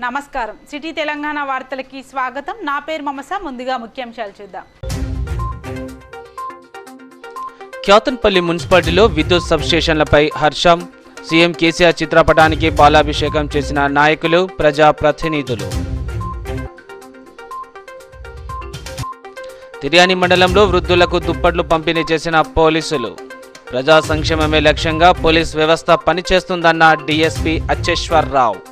నమస్కారం. సిటీ తెలంగాణ వార్తలకి స్వాగతం. నా పేరు మమస. ముందుగా ముఖ్యాంశాలు చూద్దాం. క్యాతన్పల్లి మున్సిపాలిటీలో విద్యుత్ సబ్స్టేషన్లపై హర్షం. సీఎం కేసీఆర్ చిత్రపటానికి పాలాభిషేకం చేసిన నాయకులు ప్రజా ప్రతినిధులు. తిర్యాని మండలంలో వృద్ధులకు దుప్పట్లు పంపిణీ చేసిన పోలీసులు. ప్రజా సంక్షేమమే లక్ష్యంగా పోలీస్ వ్యవస్థ పనిచేస్తుందన్న డీఎస్పీ అచ్చేశ్వర్రావు.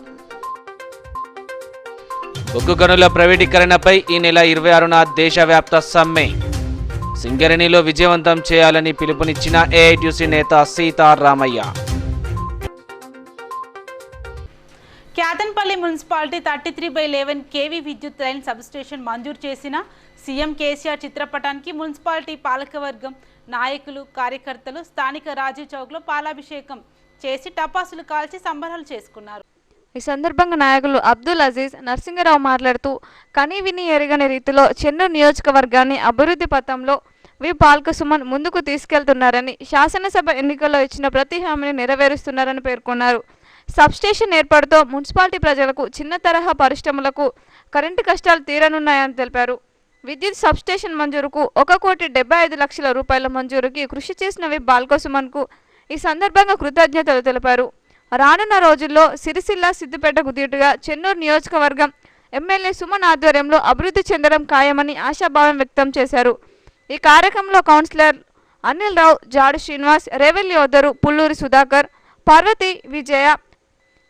బొగ్గు గనుల ప్రైవేటీకరణపై ఈ నెల ఇరవై ఆరున దేశవ్యాప్త సమ్మె. సింగరేణిలో విజయవంతం చేయాలని పిలుపునిచ్చిన ఏఐటీసీ నేత Sitaramaiah. Kyathanpalli municipality thirty three by eleven KV విద్యుత్ లైన్ సబ్స్టేషన్ మంజూరు చేసిన సీఎం కేసీఆర్ చిత్రపటానికి మున్సిపాలిటీ పాలకవర్గం నాయకులు కార్యకర్తలు స్థానిక రాజీవ్ చౌక్లో పాలాభిషేకం చేసి టపాసులు కాల్చి సంబరాలు చేసుకున్నారు. ఈ సందర్భంగా నాయకులు అబ్దుల్ అజీజ్ నరసింగరావు మాట్లాడుతూ కని విని ఎరగని రీతిలో చెన్నూరు నియోజకవర్గాన్ని అభివృద్ధి పథంలో వి. పాల్క సుమన్ ముందుకు తీసుకెళ్తున్నారని శాసనసభ ఎన్నికల్లో ఇచ్చిన ప్రతి హామీని నెరవేరుస్తున్నారని పేర్కొన్నారు. సబ్స్టేషన్ ఏర్పాటుతో మున్సిపాలిటీ ప్రజలకు చిన్న తరహా పరిశ్రమలకు కరెంటు కష్టాలు తీరనున్నాయని తెలిపారు. విద్యుత్ సబ్స్టేషన్ మంజూరుకు ఒక కోటి డెబ్బై ఐదు లక్షల రూపాయల మంజూరుకి కృషి చేసిన వి. బాల్కోసుమన్కు ఈ సందర్భంగా కృతజ్ఞతలు తెలిపారు. రానున్న రోజుల్లో సిరిసిల్ల సిద్దిపేటకు దీటుగా చెన్నూరు నియోజకవర్గం ఎమ్మెల్యే సుమన్ ఆధ్వర్యంలో అభివృద్ధి చెందడం ఖాయమని ఆశాభావం వ్యక్తం చేశారు. ఈ కార్యక్రమంలో కౌన్సిలర్ అనిల్ రావు జాడు శ్రీనివాస్ రెవెన్యూ యోధరు పుల్లూరి సుధాకర్ పార్వతి విజయ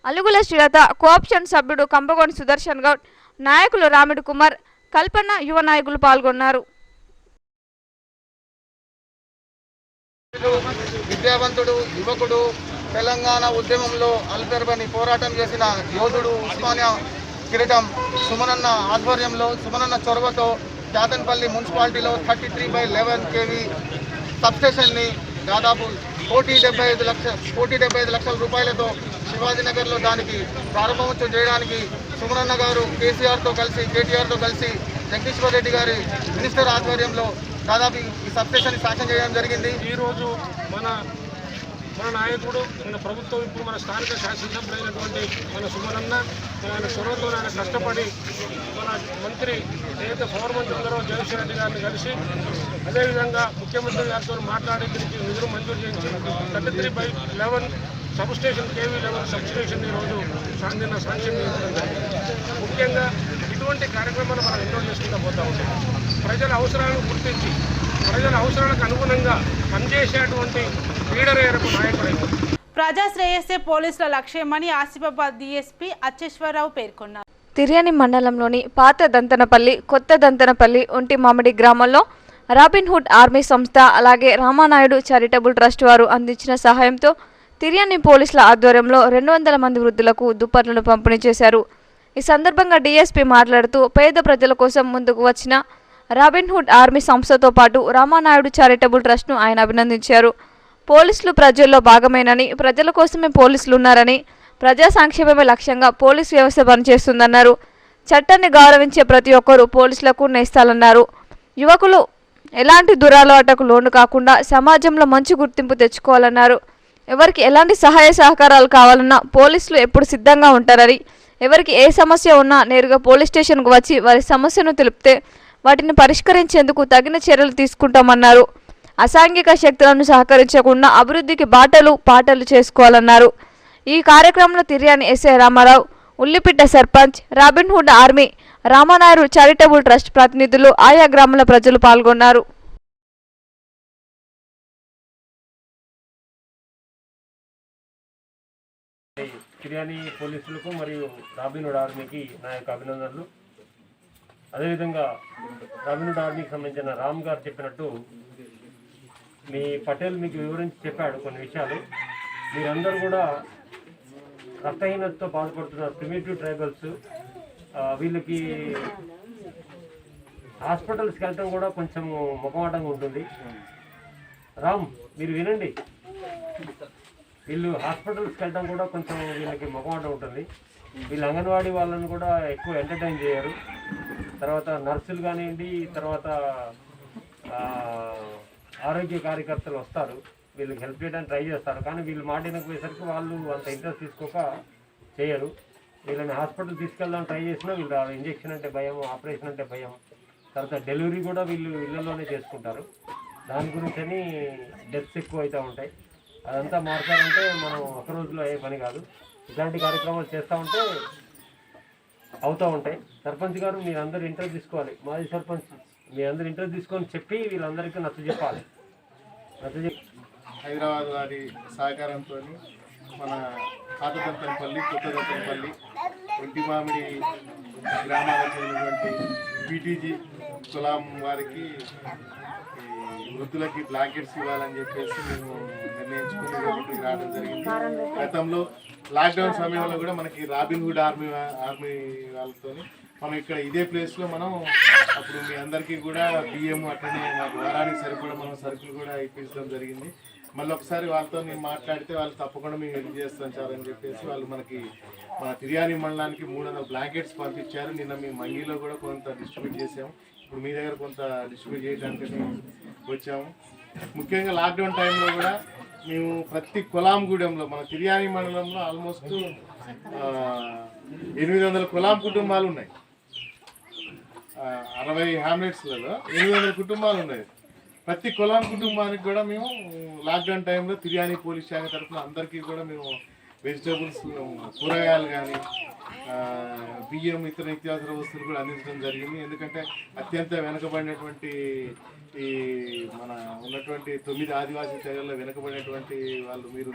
అలుగుల శ్రీలత కోఆప్షన్ సభ్యుడు కంబగోని సుదర్శన్ గౌడ్ నాయకులు రామిడి కుమార్ కల్పన యువ నాయకులు పాల్గొన్నారు. విద్యావంతుడు యువకుడు తెలంగాణ ఉద్యమంలో అల్పెరబని పోరాటం చేసిన యోధుడు ఉస్మానియా కిరీటం సుమనన్న ఆధ్వర్యంలో సుమనన్న చొరవతో చాతన్పల్లి మున్సిపాలిటీలో thirty three by eleven KV సబ్స్టేషన్ని దాదాపు కోటి డెబ్బై ఐదు లక్ష కోటి డెబ్బై ఐదు లక్షల రూపాయలతో శివాజీనగర్లో దానికి ప్రారంభోత్సవం చేయడానికి సుమనన్న గారు కేసీఆర్తో కలిసి కేటీఆర్తో కలిసి జగదీశ్వర్ రెడ్డి గారి మినిస్టర్ ఆధ్వర్యంలో దాదాపు ఈ సబ్స్టేషన్ శాంక్షన్ చేయడం జరిగింది. ఈరోజు మన మన నాయకుడు మన ప్రభుత్వం ఇప్పుడు మన స్థానిక శాసనసభ్యులైనటువంటి మన సుమనన్న ఆయన చొరవతో ఆయన కష్టపడి మన మంత్రి ఏదైతే పవర్ మంత్రి ఉన్నారో జగదీశ్వర్ రెడ్డి గారిని కలిసి అదేవిధంగా ముఖ్యమంత్రి గారితో మాట్లాడి దీనికి నిధులు మంజూరు చేయించి thirty three by eleven substation KV eleven substation ఈరోజు సాంధిన శాంక్షన్ ముఖ్యంగా ఇటువంటి కార్యక్రమాలు మనం ఎన్నో చేసుకుంటూ పోతా ఉంటాం. ప్రజల అవసరాలను గుర్తించి ప్రజల అవసరాలకు అనుగుణంగా పనిచేసేటువంటి ప్రజా శ్రేయస్సే పోలీసుల లక్ష్యమని ఆసిఫాబాద్ డిఎస్పీ అచ్చేశ్వరరావు పేర్కొన్నారు. తిర్యాని మండలంలోని పాత దంతనపల్లి కొత్త దంతనపల్లి ఒంటి మామిడి గ్రామంలో రాబిన్హుడ్ ఆర్మీ సంస్థ అలాగే రామానాయుడు చారిటబుల్ ట్రస్ట్ వారు అందించిన సహాయంతో తిర్యాని పోలీసుల ఆధ్వర్యంలో రెండు వందల మంది వృద్ధులకు దుప్పట్లను పంపిణీ చేశారు. ఈ సందర్భంగా డీఎస్పీ మాట్లాడుతూ పేద ప్రజల కోసం ముందుకు వచ్చిన రాబిన్హుడ్ ఆర్మీ సంస్థతో పాటు రామానాయుడు చారిటబుల్ ట్రస్ట్ను ఆయన అభినందించారు. పోలీసులు ప్రజల్లో భాగమేనని ప్రజల కోసమే పోలీసులు ఉన్నారని ప్రజా సంక్షేమమే లక్ష్యంగా పోలీస్ వ్యవస్థ పనిచేస్తుందన్నారు. చట్టాన్ని గౌరవించే ప్రతి ఒక్కరూ పోలీసులకు నేస్తాలన్నారు. యువకులు ఎలాంటి దురాలవాటకు లోను కాకుండా సమాజంలో మంచి గుర్తింపు తెచ్చుకోవాలన్నారు. ఎవరికి ఎలాంటి సహాయ సహకారాలు కావాలన్నా పోలీసులు ఎప్పుడు సిద్ధంగా ఉంటారని ఎవరికి ఏ సమస్య ఉన్నా నేరుగా పోలీస్ స్టేషన్కు వచ్చి వారి సమస్యను తెలిపితే వాటిని పరిష్కరించేందుకు తగిన చర్యలు తీసుకుంటామన్నారు. అసాంఘిక శక్తులను సహకరించకుండా అభివృద్ధికి బాటలు పాటలు చేసుకోవాలన్నారు. ఈ కార్యక్రమంలో Tiryani S A Ramarao Ullipitta sarpanch Robin Hood army Ramanaidu charitable trust ప్రతినిధులు ఆయా గ్రామాల ప్రజలు పాల్గొన్నారు. కిర్యానీ పోలీసులకు మరియు రాబినుడ్ ఆర్మీకి నా యొక్క అభినందనలు. అదేవిధంగా రాబినుడ్ ఆర్మీకి సంబంధించిన రామ్ గారు చెప్పినట్టు మీ పటేల్ మీకు వివరించి చెప్పాడు కొన్ని విషయాలు. మీరందరూ కూడా రక్తహీనతతో బాధపడుతున్న ప్రిమిటివ్ ట్రైబల్స్ వీళ్ళకి హాస్పిటల్స్కి వెళ్ళటం కూడా కొంచెం ముఖమాటంగా ఉంటుంది. రామ్ మీరు వినండి. వీళ్ళు హాస్పిటల్స్కి వెళ్ళడం కూడా కొంచెం వీళ్ళకి మొహమాటం ఉంటుంది. వీళ్ళు అంగన్వాడీ వాళ్ళని కూడా ఎక్కువ ఎంటర్టైన్ చేయరు. తర్వాత నర్సులు కానివ్వండి తర్వాత ఆరోగ్య కార్యకర్తలు వస్తారు వీళ్ళకి హెల్ప్ చేయడానికి ట్రై చేస్తారు. కానీ వీళ్ళు మాట వినకపోయేసరికి వాళ్ళు అంత ఇంట్రెస్ట్ తీసుకోక చేయరు. వీళ్ళని హాస్పిటల్ తీసుకెళ్దాం ట్రై చేసినా వీళ్ళు రారు. ఇంజెక్షన్ అంటే భయం ఆపరేషన్ అంటే భయం. తర్వాత డెలివరీ కూడా వీళ్ళు ఇళ్ళలోనే చేసుకుంటారు. దాని గురించి అని డెత్స్ ఎక్కువ అవుతూ ఉంటాయి. అదంతా మార్చాలంటే మనం ఒక రోజులో అయ్యే పని కాదు. ఇలాంటి కార్యక్రమాలు చేస్తూ ఉంటే అవుతూ ఉంటాయి. సర్పంచ్ గారు మీరందరూ ఇంటర్ తీసుకోవాలి. మాజీ సర్పంచ్ మీ అందరు ఇంట్రెస్ట్ తీసుకొని చెప్పి వీళ్ళందరికీ నచ్చ చెప్పాలి. నచ్చ హైదరాబాద్ వారి సహకారంతో మన పాత కొత్తదంతంపల్లి ఒంటి మామిడి గ్రామాలకు చెందినటువంటి పీటీజీ కులాం వారికి వృద్ధులకి బ్లాంకెట్స్ ఇవ్వాలని చెప్పేసి మేము నిర్ణయించుకుని రావడం జరిగింది. గతంలో లాక్డౌన్ సమయంలో కూడా మనకి రాబిన్ హుడ్ ఆర్మీ ఆర్మీ వాళ్ళతో మనం ఇక్కడ ఇదే ప్లేస్లో మనం అప్పుడు మీ అందరికీ కూడా బియ్యం అట్లనే మాకు వారానికి సరిపడా మనం సరుకులు కూడా ఇప్పించడం జరిగింది. మళ్ళీ ఒకసారి వాళ్ళతో నేను మాట్లాడితే వాళ్ళు తప్పకుండా మేము హెల్ప్ చేస్తాం సార్ అని చెప్పేసి వాళ్ళు మనకి మన తిరియాని మండలానికి మూడు వందల బ్లాంకెట్స్ పంపించారు. నిన్న మేము మంగీలో కూడా కొంత డిస్ట్రిబ్యూట్ చేసాము. ఇప్పుడు మీ దగ్గర కొంత డిస్ట్రిబ్యూట్ చేయడానికి మేము వచ్చాము. ముఖ్యంగా లాక్డౌన్ టైంలో కూడా మేము ప్రతి కులాంగూడెంలో మన తిరియాని మండలంలో ఆల్మోస్ట్ ఎనిమిది వందల కులాం కుటుంబాలు ఉన్నాయి. అరవై హ్యామ్లెట్స్లలో ఎనిమిది వందల కుటుంబాలు ఉన్నాయి. ప్రతి కులాం కుటుంబానికి కూడా మేము లాక్డౌన్ టైంలో తిరియాని పోలీస్ శాఖ తరఫున అందరికీ కూడా మేము వెజిటేబుల్స్ కూరగాయలు కానీ బియ్యం ఇతర నిత్యావసర వస్తువులు కూడా అందించడం జరిగింది. ఎందుకంటే అత్యంత వెనుకబడినటువంటి ఈ మన ఉన్నటువంటి తొమ్మిది ఆదివాసీ తెగల్లో వెనుకబడినటువంటి వాళ్ళు మీరు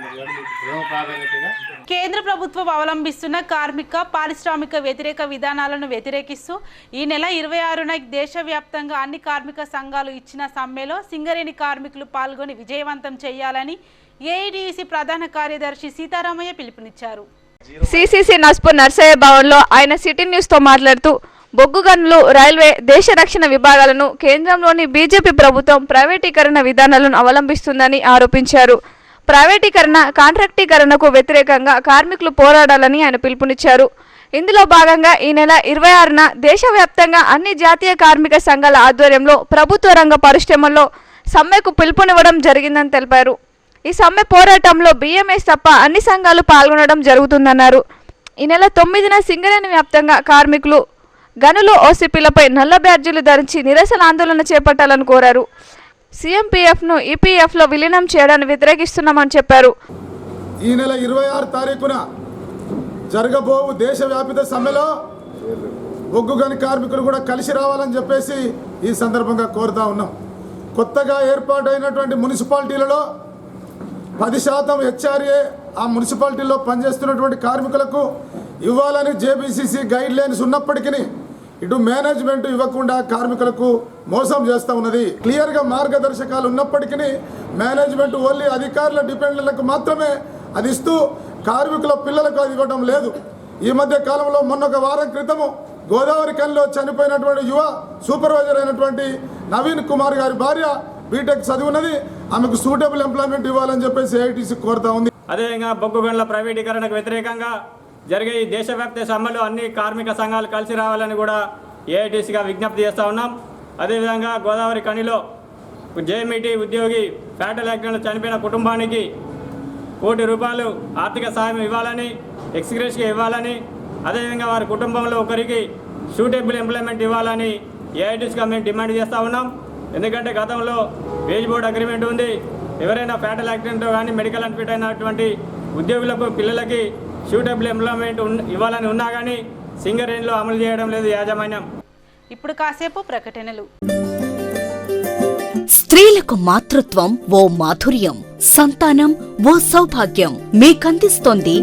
ప్రేమ ప్రాధాన్యతగా కేంద్ర ప్రభుత్వం అవలంబిస్తున్న కార్మిక పారిశ్రామిక వ్యతిరేక విధానాలను వ్యతిరేకిస్తూ ఈ నెల ఇరవై ఆరున దేశవ్యాప్తంగా అన్ని కార్మిక సంఘాలు ఇచ్చిన సమ్మెలో సింగరేణి కార్మికులు పాల్గొని విజయవంతం చేయాలని ఏఐడిసి ప్రధాన కార్యదర్శి సీతారామయ్య పిలుపునిచ్చారు. సిసిసి నస్పూర్ నర్సయ్య భవన్లో ఆయన సిటీ న్యూస్తో మాట్లాడుతూ బొగ్గు గనులు రైల్వే దేశ రక్షణ విభాగాలను కేంద్రంలోని బీజేపీ ప్రభుత్వం ప్రైవేటీకరణ విధానాలను అవలంబిస్తుందని ఆరోపించారు. ప్రైవేటీకరణ కాంట్రాక్టీకరణకు వ్యతిరేకంగా కార్మికులు పోరాడాలని ఆయన పిలుపునిచ్చారు. ఇందులో భాగంగా ఈ నెల ఇరవై ఆరున దేశవ్యాప్తంగా అన్ని జాతీయ కార్మిక సంఘాల ఆధ్వర్యంలో ప్రభుత్వ రంగ పరిశ్రమల్లో సమ్మెకు పిలుపునివ్వడం జరిగిందని తెలిపారు. ఈ సమ్మె పోరాటంలో బిఎంఎస్ తప్ప అన్ని సంఘాలు పాల్గొనడం జరుగుతుందన్నారు. ఈ నెల తొమ్మిదిన సింగరేణి వ్యాప్తంగా కార్మికులు గనులు ఓసీపీలపై నల్ల బ్యాడ్జీలు ధరించి నిరసన ఆందోళన చేపట్టాలని కోరారు. సీఎంపీఎఫ్ను ఈపీఎఫ్లో విలీనం చేయడాన్ని వ్యతిరేకిస్తున్నామని చెప్పారు. ఈ నెల ఇరవై ఆరు తారీఖున జరగబోవు దేశవ్యాపిత సమ్మెలో ఒగ్గు గని కార్మికులు కూడా కలిసి రావాలని చెప్పేసి ఈ సందర్భంగా కోరుతా ఉన్నాం. కొత్తగా ఏర్పాటైనటువంటి మున్సిపాలిటీలలో పది శాతం హెచ్ఆర్ఏ ఆ మున్సిపాలిటీలో పనిచేస్తున్నటువంటి కార్మికులకు ఇవ్వాలని జేబీసీసీ గైడ్ లైన్స్ ఉన్నప్పటికీ ఇటు మేనేజ్మెంట్ ఇవ్వకుండా కార్మికులకు మోసం చేస్తూ ఉన్నది. క్లియర్గా మార్గదర్శకాలు ఉన్నప్పటికీ మేనేజ్మెంట్ ఓన్లీ అధికారుల డిపెండెంట్లకు మాత్రమే అది ఇస్తూ కార్మికుల పిల్లలకు అది ఇవ్వడం లేదు. ఈ మధ్య కాలంలో మొన్న ఒక వారం క్రితము గోదావరి కనిలో చనిపోయినటువంటి యువ సూపర్వైజర్ అయినటువంటి నవీన్ కుమార్ గారి భార్య బీటెక్ చదివినది ఆమెకు సూటబుల్ ఎంప్లాయ్మెంట్ ఇవ్వాలని చెప్పేసి ఏఐటీసీ కోరుతా ఉంది. అదేవిధంగా బొగ్గు గనుల ప్రైవేటీకరణకు వ్యతిరేకంగా జరిగే ఈ దేశవ్యాప్త సమ్మెలు అన్ని కార్మిక సంఘాలు కలిసి రావాలని కూడా ఏఐటీసీగా విజ్ఞప్తి చేస్తూ ఉన్నాం. అదేవిధంగా గోదావరి కనిలో జేఎంఈటీ ఉద్యోగి ఫ్యాటల్ యాక్సిడెంట్లో చనిపోయిన కుటుంబానికి కోటి రూపాయలు ఆర్థిక సాయం ఇవ్వాలని ఎక్స్గ్రేస్గా ఇవ్వాలని అదేవిధంగా వారి కుటుంబంలో ఒకరికి సూటబుల్ ఎంప్లాయ్మెంట్ ఇవ్వాలని ఏఐటీసీగా మేము డిమాండ్ చేస్తూ ఉన్నాం. ఎందుకంటే గతంలో వేజ్ బోర్డ్ అగ్రిమెంట్ ఉంది. ఎవరైనా ఫ్యాటల్ యాక్సిడెంట్ కానీ మెడికల్ అన్ఫిట్ అయినటువంటి ఉద్యోగులకు పిల్లలకి సూటబుల్ ఎంప్లాయ్మెంట్ ఇవ్వాలని ఉన్నా కానీ సింగరేణిలో అమలు చేయడం లేదు యాజమాన్యం. ఇప్పుడు కాసేపు ప్రకటనలు. స్త్రీలకు మాతృత్వం ఓ మాధుర్యం. సంతానం ఓ సౌభాగ్యం మీకందిస్తోంది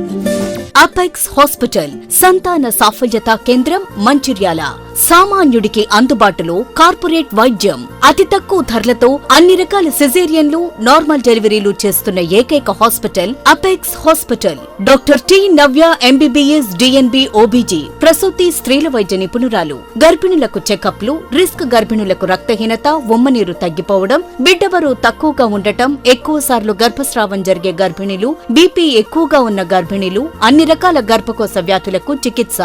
అపెక్స్ హాస్పిటల్ సంతాన సాఫల్యత కేంద్రం మంచిర్యాల. సామాన్యుడికి అందుబాటులో కార్పొరేట్ వైద్యం. అతి తక్కువ ధరలతో అన్ని రకాల సిజేరియన్లు నార్మల్ డెలివరీలు చేస్తున్న ఏకైక hospital apex hospital. Doctor T Navya MBBS DNB OBG ప్రసూతి స్త్రీల వైద్య నిపుణురాలు. గర్భిణులకు చెకప్లు రిస్క్ గర్భిణులకు రక్తహీనత ఉమ్మనీరు తగ్గిపోవడం బిడ్డ బరువు తక్కువగా ఉండటం ఎక్కువ సార్లు గర్భస్రావం జరిగే గర్భిణీలు బీపీ ఎక్కువగా ఉన్న గర్భిణీలు అన్ని రకాల గర్భకోశ వ్యాధులకు చికిత్స.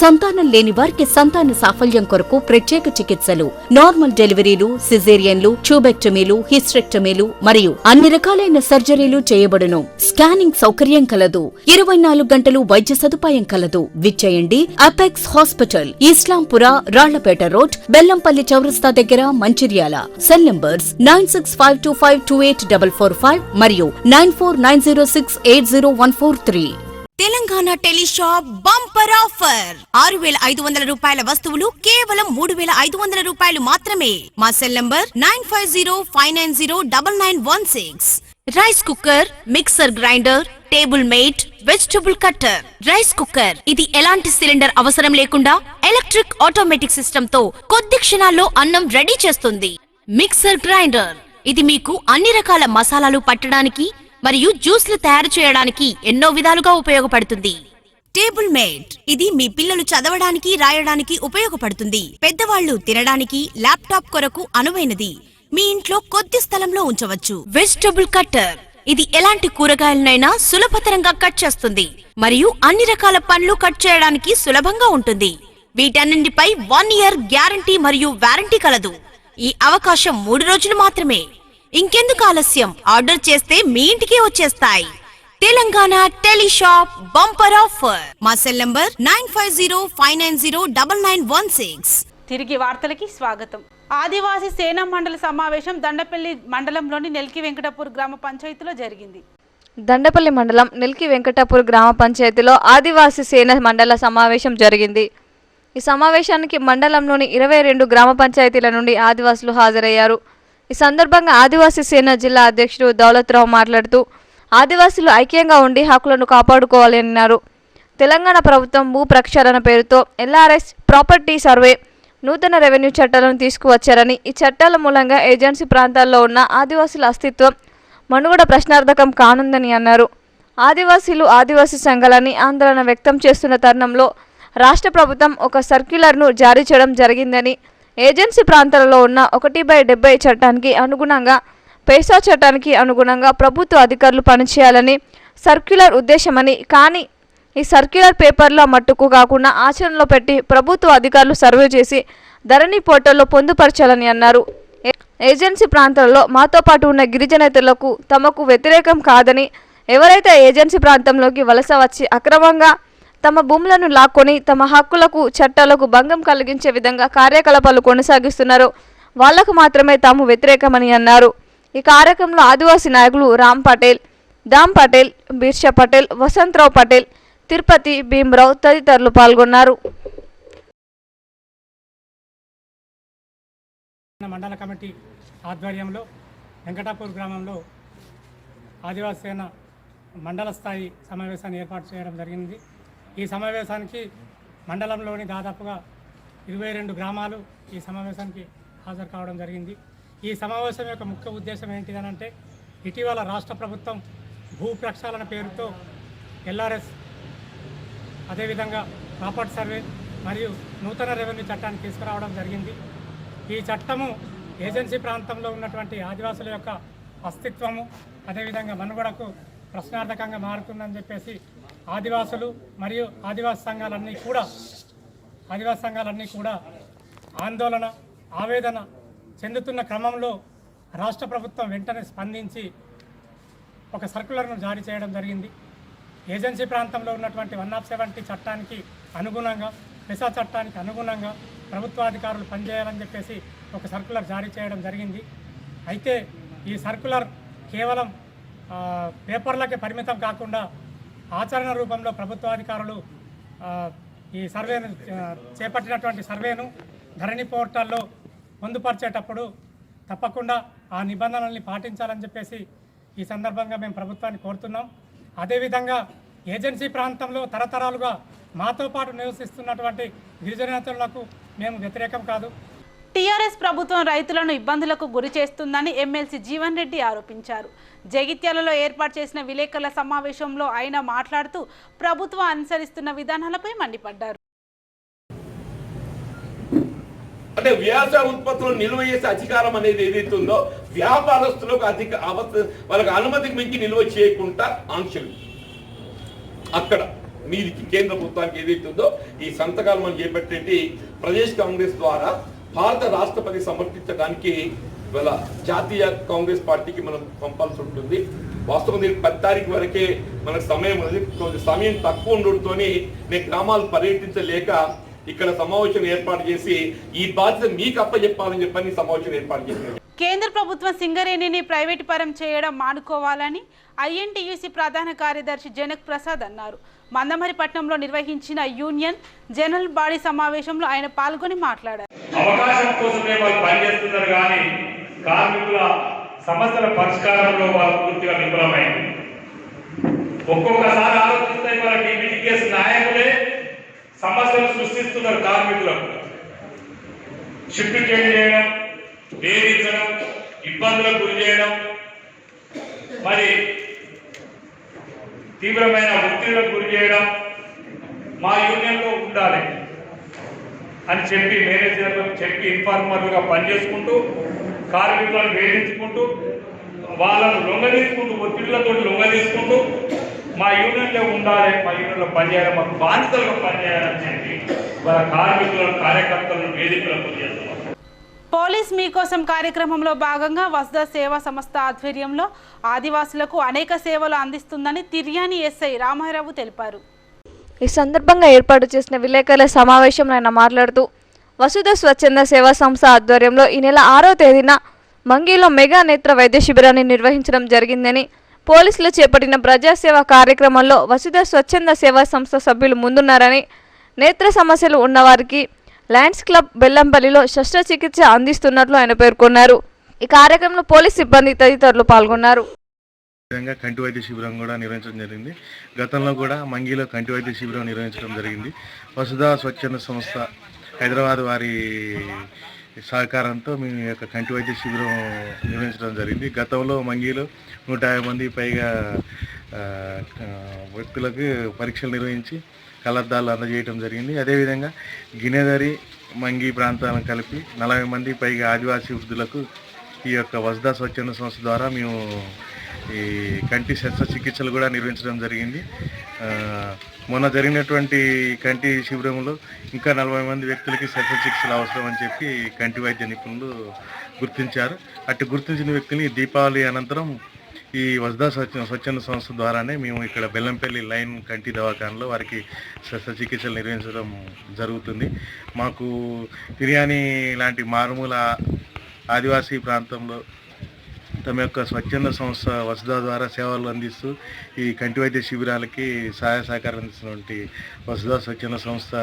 సంతానం లేని వారికి సంతాన సాఫల్యం కొరకు ప్రత్యేక చికిత్సలు. నార్మల్ డెలివరీలు సిజేరియన్లు ట్యూబెక్టమీలు హిస్ట్రెక్టమీలు మరియు అన్ని రకాలైన సర్జరీలు చేయబడును. స్కానింగ్ సౌకర్యం కలదు. ఇరవై నాలుగు గంటలు వైద్య సదుపాయం కలదు. విచ్చేయండి apex hospital Islampura Rallapeta road Bellampalli చౌరస్తా దగ్గర Mancherial. Cell numbers nine six five two five two eight double four five మరియు nine four nine zero six eight zero one four three. Telangana teleshop bumper offer. ఆరు వేల ఐదు వందల రూపాయల వస్తువులు కేవలం మూడు వేల ఐదు వందల రూపాయలు మాత్రమే. మా cell number nine five zero five nine zero double nine one six. Rice cooker mixer grinder table mat vegetable cutter. Rice cooker ఇది ఎలాంటి సిలిండర్ అవసరం లేకుండా ఎలక్ట్రిక్ ఆటోమేటిక్ సిస్టమ్తో కొద్ది క్షణాల్లో అన్నం రెడీ చేస్తుంది. Mixer grinder. ఇది మీకు అన్ని రకాల మసాలాలు పట్టడానికి మరియు జ్యూస్లు తయారు చేయడానికి ఎన్నో విధాలుగా ఉపయోగపడుతుంది. టేబుల్ మేట్ ఇది మీ పిల్లలు చదవడానికి రాయడానికి ఉపయోగపడుతుంది. పెద్దవాళ్ళు తినడానికి ల్యాప్టాప్ కొరకు అనువైనది. మీ ఇంట్లో కొద్ది స్థలంలో ఉంచవచ్చు. వెజిటబుల్ కట్టర్ ఇది ఎలాంటి కూరగాయలనైనా సులభతరంగా కట్ చేస్తుంది. మరియు అన్ని రకాల పండ్లు కట్ చేయడానికి సులభంగా ఉంటుంది. వీటన్నింటిపై వన్ ఇయర్ గ్యారంటీ మరియు వారంటీ కలదు. ఈ అవకాశం మూడు రోజులు మాత్రమే. ఇంకెందుకు ఆలస్యం? ఆర్డర్ చేస్తే మీ ఇంటికే వచ్చేస్తాయి. Telangana teleshop bumper offer. మా cell number nine five zero five nine zero double nine one six. తిరిగి వార్తలకి స్వాగతం. ఆదివాసీ సేనా మండలి సమావేశం దండపల్లి మండలంలోని నెల్కి వెంకటపూర్ గ్రామ పంచాయతీలో జరిగింది. దండపల్లి మండలం నిల్కి వెంకటాపూర్ గ్రామ పంచాయతీలో ఆదివాసీ సేన మండల సమావేశం జరిగింది. ఈ సమావేశానికి మండలంలోని ఇరవై రెండు గ్రామ పంచాయతీల నుండి ఆదివాసులు హాజరయ్యారు. ఈ సందర్భంగా ఆదివాసీ సేన జిల్లా అధ్యక్షుడు దౌలత్రావు మాట్లాడుతూ ఆదివాసులు ఐక్యంగా ఉండి హక్కులను కాపాడుకోవాలని అన్నారు. తెలంగాణ ప్రభుత్వం భూ ప్రక్షాళన పేరుతో ఎల్ఆర్ఎస్ ప్రాపర్టీ సర్వే నూతన రెవెన్యూ చట్టాలను తీసుకువచ్చారని ఈ చట్టాల మూలంగా ఏజెన్సీ ప్రాంతాల్లో ఉన్న ఆదివాసుల అస్తిత్వం మనుగడ ప్రశ్నార్థకం కానుందని అన్నారు. ఆదివాసీలు ఆదివాసీ సంఘాలని ఆందోళన వ్యక్తం చేస్తున్న తరుణంలో రాష్ట్ర ప్రభుత్వం ఒక సర్క్యులర్ను జారీ చేయడం జరిగిందని ఏజెన్సీ ప్రాంతాలలో ఉన్న ఒకటి బై డెబ్బై చట్టానికి అనుగుణంగా పేసా చట్టానికి అనుగుణంగా ప్రభుత్వ అధికారులు పనిచేయాలని సర్క్యులర్ ఉద్దేశమని కానీ ఈ సర్క్యులర్ పేపర్లో మట్టుకు కాకుండా ఆచరణలో పెట్టి ప్రభుత్వ అధికారులు సర్వే చేసి ధరణి పోర్టల్లో పొందుపరచాలని అన్నారు. ఏ- ఏజెన్సీ ప్రాంతాలలో మాతో పాటు ఉన్న గిరిజనేతలకు తమకు వ్యతిరేకం కాదని ఎవరైతే ఏజెన్సీ ప్రాంతంలోకి వలస వచ్చి అక్రమంగా తమ భూములను లాక్కొని తమ హక్కులకు చట్టాలకు భంగం కలిగించే విధంగా కార్యకలాపాలు కొనసాగిస్తున్నారు. వాళ్ళకు మాత్రమే తాము వ్యతిరేకమని అన్నారు. ఈ కార్యక్రమంలో ఆదివాసీ నాయకులు రామ్ పటేల్ దామ్ పటేల్ బిర్షా పటేల్ వసంతరావు పటేల్ తిరుపతి భీమరావు తదితరులు పాల్గొన్నారు. మండల కమిటీ ఆధ్వర్యంలో వెంకటాపూర్ గ్రామంలో ఆదివాసీ మండల స్థాయి సమావేశాన్ని ఏర్పాటు చేయడం జరిగింది. ఈ సమావేశానికి మండలంలోని దాదాపుగా ఇరవై రెండు గ్రామాలు ఈ సమావేశానికి హాజరు కావడం జరిగింది. ఈ సమావేశం యొక్క ముఖ్య ఉద్దేశం ఏంటిదనంటే ఇటీవల రాష్ట్ర ప్రభుత్వం భూ ప్రక్షాళన పేరుతో ఎల్ఆర్ఎస్ అదేవిధంగా ప్రాపర్టీ సర్వే మరియు నూతన రెవెన్యూ చట్టాన్ని తీసుకురావడం జరిగింది. ఈ చట్టము ఏజెన్సీ ప్రాంతంలో ఉన్నటువంటి ఆదివాసుల యొక్క అస్తిత్వము అదేవిధంగా మనుగడకు ప్రశ్నార్థకంగా మారుతుందని చెప్పేసి ఆదివాసులు మరియు ఆదివాసీ సంఘాలన్నీ కూడా ఆదివాసీ సంఘాలన్నీ కూడా ఆందోళన ఆవేదన చెందుతున్న క్రమంలో రాష్ట్ర ప్రభుత్వం వెంటనే స్పందించి ఒక సర్కులర్ను జారీ చేయడం జరిగింది. ఏజెన్సీ ప్రాంతంలో ఉన్నటువంటి వన్ ఆఫ్ సెవెంటీ చట్టానికి అనుగుణంగా పెసా చట్టానికి అనుగుణంగా ప్రభుత్వాధికారులు పనిచేయాలని చెప్పేసి ఒక సర్కులర్ జారీ చేయడం జరిగింది. అయితే ఈ సర్కులర్ కేవలం పేపర్లకే పరిమితం కాకుండా ఆచరణ రూపంలో ప్రభుత్వాధికారులు ఈ సర్వేను చేపట్టినటువంటి సర్వేను ధరణి పోర్టల్లో పొందుపరిచేటప్పుడు తప్పకుండా ఆ నిబంధనల్ని పాటించాలని చెప్పేసి ఈ సందర్భంగా మేము ప్రభుత్వాన్ని కోరుతున్నాం. అదేవిధంగా ఏజెన్సీ ప్రాంతంలో తరతరాలుగా మాతో పాటు నివసిస్తున్నటువంటి గిరిజనేతలకు మేము వ్యతిరేకం కాదు. టీఆర్ఎస్ ప్రభుత్వం రైతులను ఇబ్బందులకు గురి చేస్తుందని ఎమ్మెల్సీ జీవన్ రెడ్డి ఆరోపించారు. జగిత్యాలలో ఏర్పాటు చేసిన విలేకరుల సమావేశంలో ఆయన మాట్లాడుతూ ప్రభుత్వం అనుసరిస్తున్న విధానాలపై మండిపడ్డారు. అంటే వ్యవసాయ ఉత్పత్తులను నిల్వ చేసే అధికారం అనేది ఏదైతే ఉందో వ్యాపారస్తులకు అధిక అవస- వాళ్ళకి అనుమతికి మించి నిల్వ చేయకుండా ఆంక్షలు. అక్కడ మీది కేంద్ర ప్రభుత్వానికి ఏదైతే ఉందో ఈ సంతకాలు మనం చేపట్టేటి ప్రదేశ్ కాంగ్రెస్ ద్వారా భారత రాష్ట్రపతి సమర్పించడానికి ఇవాళ జాతీయ కాంగ్రెస్ పార్టీకి మనం పంపాల్సి ఉంటుంది. వాస్తవం దీనికి పది తారీఖు వరకే మనకు సమయం ఉంది కొంచెం సమయం తక్కువ ఉండడంతో నేను గ్రామాలు పర్యటించలేక ఇక్కడ సమావేశం ఏర్పాటు చేసి ఈ బాధ్యత మీకు అప్పచెప్పాలని చెప్పని సమావేశం ఏర్పాటు చేశాను. కేంద్ర ప్రభుత్వం సింగరేణిని ప్రైవేటు పరం చేయడం మానుకోవాలని ఐఎన్టీయూసీ ప్రధాన కార్యదర్శి జనక్ ప్రసాద్ అన్నారు. మందమరిపట్నంలో నిర్వహించిన యూనియన్ జనరల్ బాడీ సమావేశంలో ఆయన పాల్గొని మాట్లాడారు. అవకాశం కోసమే వాళ్ళు పనిచేస్తున్నారు కానీ కార్మికుల సమస్యల పరిష్కారంలో వాళ్ళు పూర్తిగా విఫలమైంది ఒక్కొక్కసారి ఆలోచిస్తే వాళ్ళ టీబీటీఎస్ నాయకులే సమస్యలు సృష్టిస్తున్నారు కార్మికులకు. షిఫ్ట్ చేంజ్ చేయడం వేధించడం ఇబ్బందులకు గురి చేయడం. మరి తీవ్రమైన ఒత్తిడిలకు గురి చేయడం మా యూనియన్లో ఉండాలి అని చెప్పి మేనేజర్లకు చెప్పి ఇన్ఫార్మర్లుగా పనిచేసుకుంటూ కార్మికులను వేధించుకుంటూ వాళ్ళను లొంగదీసుకుంటూ ఒత్తిళ్ళతో లొంగదీసుకుంటూ మా యూనియన్లో ఉండాలి మా యూనియన్లో పనిచేయాలి మాకు బాధితులుగా పనిచేయాలని చెప్పి వాళ్ళ కార్మికులను కార్యకర్తలను వేదికలకు చేస్తున్నారు పోలీస్ మీకోసం కార్యక్రమంలో భాగంగా వసుధ సేవా సంస్థ ఆధ్వర్యంలో ఆదివాసులకు అనేక సేవలు అందిస్తుందని తిర్యాని ఎస్ఐ రామారావు తెలిపారు. ఈ సందర్భంగా ఏర్పాటు చేసిన విలేకరుల సమావేశంలో ఆయన మాట్లాడుతూ వసుధ స్వచ్ఛంద సేవా సంస్థ ఆధ్వర్యంలో ఈ నెల ఆరో తేదీన మంగీలో మెగా నేత్ర వైద్య శిబిరాన్ని నిర్వహించడం జరిగిందని పోలీసులు చేపట్టిన ప్రజాసేవ కార్యక్రమంలో వసుధ స్వచ్ఛంద సేవా సంస్థ సభ్యులు ముందున్నారని నేత్ర సమస్యలు ఉన్నవారికి లయన్స్ క్లబ్ బెల్లంపల్లిలో శస్త్రచికిత్స అందిస్తున్నట్లు ఆయన పేర్కొన్నారు. ఈ కార్యక్రమంలో పోలీస్ సిబ్బంది తదితరులు పాల్గొన్నారు. విధంగా కంటి వైద్య శిబిరం కూడా నిర్వహించడం జరిగింది. గతంలో కూడా మంగిలో కంటి వైద్య శిబిరం నిర్వహించడం జరిగింది. వసుధ స్వచ్ఛంద సంస్థ హైదరాబాద్ వారి సహకారంతో మేము యొక్క కంటి వైద్య శిబిరం నిర్వహించడం జరిగింది. గతంలో మంగిలో నూట యాభై మంది పైగా వ్యక్తులకు పరీక్షలు నిర్వహించి కలర్దాలు అందజేయడం జరిగింది. అదేవిధంగా గిన్నెదరి మంగి ప్రాంతాలను కలిపి నలభై మంది పైగా ఆదివాసీ వృద్ధులకు ఈ యొక్క వసుధ స్వచ్ఛంద సంస్థ ద్వారా మేము ఈ కంటి శస్త్రచికిత్సలు కూడా నిర్వహించడం జరిగింది. మొన్న జరిగినటువంటి కంటి శిబిరంలో ఇంకా నలభై మంది వ్యక్తులకి శస్త్రచికిత్సలు అవసరం అని చెప్పి కంటి వైద్య నిపుణులు గుర్తించారు. అటు గుర్తించిన వ్యక్తిని దీపావళి అనంతరం ఈ వజ్దా స్వచ్ఛ స్వచ్ఛంద సంస్థ ద్వారానే మేము ఇక్కడ బెల్లంపల్లి లైన్ కంటి దవాఖానలో వారికి శస్త్రచికిత్సలు నిర్వహించడం జరుగుతుంది. మాకు బిర్యానీ లాంటి మారుమూల ఆదివాసీ ప్రాంతంలో తమ యొక్క స్వచ్ఛంద సంస్థ వసదా ద్వారా సేవలు అందిస్తూ ఈ కంటి వైద్య శిబిరాలకి సహాయ సహకారం అందిస్తున్నటువంటి వసదా స్వచ్ఛంద సంస్థ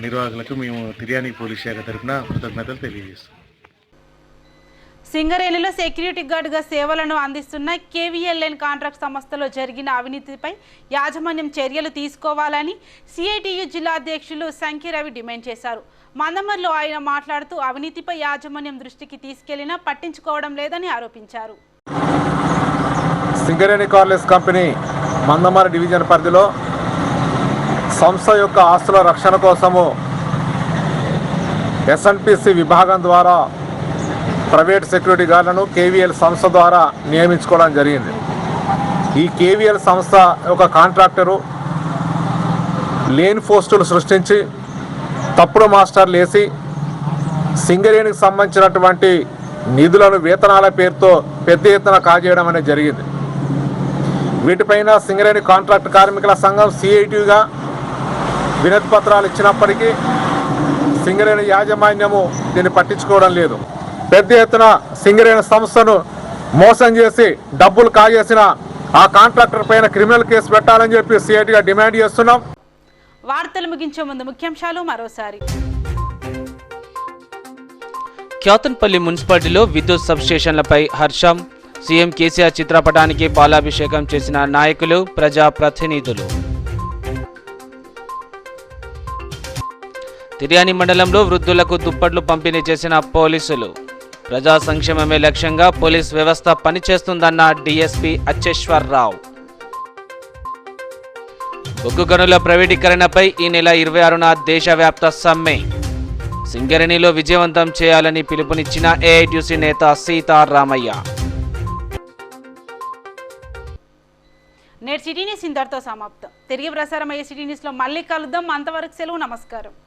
నిర్వాహకులకు మేము తిర్యానీ పోలీస్ శాఖ తరఫున కృతజ్ఞతలు తెలియజేస్తాం సింగరేణిలో సెక్యూరిటీ గార్డుగా సేవలను అందిస్తున్న కేవీఎల్ఎన్ కాంట్రాక్ట్ సంస్థలో జరిగిన అవినీతిపై యాజమాన్యం చర్యలు తీసుకోవాలని సిఐటియు జిల్లా అధ్యక్షులు సంఖ్యరవి డిమాండ్ చేశారు. మందమర్లో ఆయన మాట్లాడుతూ అవినీతిపై యాజమాన్యం దృష్టికి తీసుకెళ్ళినా పట్టించుకోవడం లేదని ఆరోపించారు. Singareni collieries company Mandamarri division పరిధిలో సంస్థ యొక్క ఆస్తుల రక్షణ కోసము ఎస్ఎన్పిసి విభాగం ద్వారా ప్రైవేట్ సెక్యూరిటీ గార్డులను కేవీఎల్ సంస్థ ద్వారా నియమించుకోవడం జరిగింది. ఈ కేవీఎల్ సంస్థ ఒక కాంట్రాక్టరు లేని పోస్టులు సృష్టించి తప్పుడు మాస్టర్లు వేసి సింగరేణికి సంబంధించినటువంటి నిధులను వేతనాల పేరుతో పెద్ద ఎత్తున కాజేయడం అనేది జరిగింది. వీటిపైన సింగరేణి కాంట్రాక్ట్ కార్మికుల సంఘం సిఐటిగా వినతి పత్రాలు ఇచ్చినప్పటికీ సింగరేణి యాజమాన్యము దీన్ని పట్టించుకోవడం లేదు. పెద్ద ఎత్తున సింగరేణి సంస్థను మోసం చేసి డబ్బులు కాజేసిన ఆ కాంట్రాక్టర్ పైన క్రిమినల్ కేసు పెట్టాలని చెప్పి సిఐటిగా డిమాండ్ చేస్తున్నాం. వార్తలు ముగించే ముందు ముఖ్యాంశాలు మరోసారి. క్యాతన్పల్లి మున్సిపాలిటీలో విద్యుత్ సబ్స్టేషన్లపై హర్షం. సీఎం కేసీఆర్ చిత్రపటానికి పాలాభిషేకం చేసిన నాయకులు ప్రజా ప్రతినిధులు. తిర్యాని మండలంలో వృద్ధులకు దుప్పట్లు పంపిణీ చేసిన పోలీసులు. ప్రజా సంక్షేమమే లక్ష్యంగా పోలీస్ వ్యవస్థ పనిచేస్తుందన్న డీఎస్పీ అచ్చేశ్వరరావు. బొగ్గు గనుల ప్రైవేటీకరణపై ఈ నెల ఇరవై ఆరున దేశవ్యాప్త సమ్మె. సింగరేణిలో విజయవంతం చేయాలని పిలుపునిచ్చిన ఏఐటీసీ నేత సీతారామయ్య. నేటి సిటీ న్యూస్ ఇంతటితో సమాప్తం. తిరిగి ప్రసారమయ్యే సిటీ న్యూస్లో మళ్ళీ కలుద్దాం. అంతవరకు సెలవు నమస్కారం.